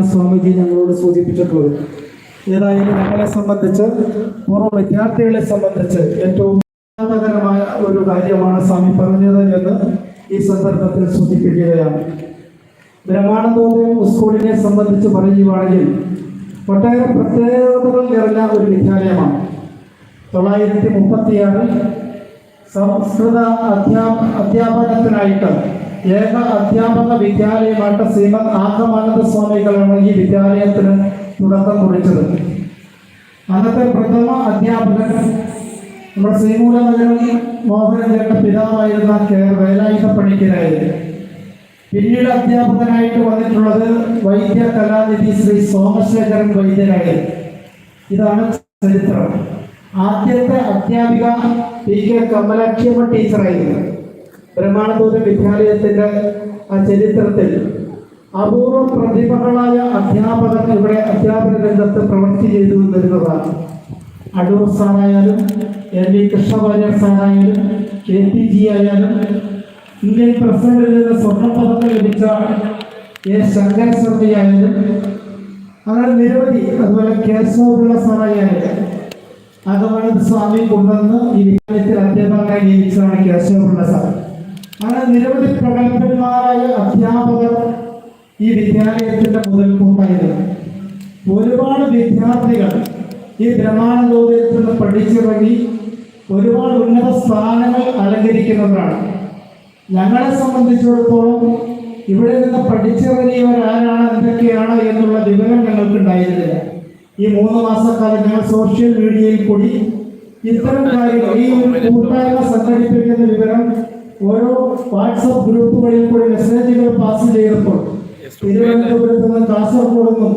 കാര്യമാണ് സ്വാമിജി ഞങ്ങളോട് സൂചിപ്പിച്ചിട്ടുള്ളത്. ഏതായാലും ഞങ്ങളെ സംബന്ധിച്ച് പൂർവ വിദ്യാർത്ഥികളെ സംബന്ധിച്ച് ഏറ്റവും ഒരു കാര്യമാണ് സ്വാമി പറഞ്ഞത് എന്ന് ഈ സന്ദർഭത്തിൽ സൂചിപ്പിക്കുകയാണ്. ബ്രഹ്മാനന്ദോദയം സ്കൂളിനെ സംബന്ധിച്ച് പറയുകയാണെങ്കിൽ ഒട്ടേറെ പ്രത്യേകതകൾ നിറഞ്ഞ ഒരു വിദ്യാലയമാണ്. തൊള്ളായിരത്തി മുപ്പത്തിയാറിൽ സംസ്കൃത അധ്യാ അധ്യാപനത്തിനായിട്ട് ഏക അധ്യാപക വിദ്യാലയമായിട്ട് ശ്രീമദ് ആക്രമാനന്ദ സ്വാമികളാണ് ഈ വിദ്യാലയത്തിന് തുടക്കം കുറിച്ചത്. അന്നത്തെ പ്രഥമ അധ്യാപകൻ നമ്മുടെ ശ്രീമൂലനഗരം മോഹനഞ്ചേട്ട പിതാവായിരുന്ന കെ വേലായുധ പണിക്കരായിരുന്നു പിന്നീട് അധ്യാപകനായിട്ട് വന്നിട്ടുള്ളത് വൈദ്യ കലാനിധി ശ്രീ സോമശേഖരൻ വൈദ്യരായിരുന്നു ഇതാണ് ചരിത്രം. ആദ്യത്തെ അധ്യാപിക പി കെ കമലാക്ഷിയമ്മ ടീച്ചറായിരുന്നു. ബ്രഹ്മാനദൂത വിദ്യാലയത്തിന്റെ ആ ചരിത്രത്തിൽ അപൂർവ പ്രതിഭകളായ അധ്യാപകർ ഇവിടെ അധ്യാപന രംഗത്ത് പ്രവൃത്തി ചെയ്തു വരുന്നതാണ് അടൂർ സാറായാലും എൻ വി കൃഷ്ണവാര്യർ സാറായാലും കെ പി ജി ആയാലും ഇന്ത്യൻ പ്രസിഡന്റിൽ നിന്ന് സ്വർണപ്പതക്കം ലഭിച്ച എ ശങ്കര ശർമ്മയായാലും അങ്ങനെ നിരവധി അതുപോലെ കേശവപിള്ള സാറായാലും അകമണത് സ്വാമി കൊണ്ടുവന്ന് ഈ വിദ്യാലയത്തിൽ അധ്യാപകനായി നിയമിച്ചതാണ് കേശവപിള്ള സാർ അങ്ങനെ നിരവധി പ്രഗത്ഭന്മാരായ അധ്യാപകർ ഈ വിദ്യാലയത്തിന്റെ മുതൽക്കൂട്ടായിരുന്നു. ഒരുപാട് വിദ്യാർത്ഥികൾ ഈ ബ്രഹ്മാനന്ദോദയത്തിൽ നിന്ന് പഠിച്ചിറങ്ങി ഒരുപാട് ഉന്നത സ്ഥാനങ്ങൾ അലങ്കരിക്കുന്നവരാണ്. ഞങ്ങളെ സംബന്ധിച്ചിടത്തോളം ഇവിടെ നിന്ന് പഠിച്ചിറങ്ങിയവർ ആരാണ് എന്തൊക്കെയാണ് എന്നുള്ള വിവരം ഞങ്ങൾക്ക് ഉണ്ടായിരുന്നില്ല ഈ മൂന്ന് മാസക്കാലം ഞങ്ങൾ സോഷ്യൽ മീഡിയയിൽ കൂടി ഇത്തരം കാര്യങ്ങൾ ഈ ഒരു കൂട്ടായ്മ സംഘടിപ്പിക്കുന്ന വിവരം ഓരോ വാട്സപ്പ് ഗ്രൂപ്പുകളിൽ കൂടി മെസ്സേജുകൾ പാസ് ചെയ്തപ്പോൾ തിരുവനന്തപുരത്ത് നിന്ന് കാസർഗോഡ് നിന്നും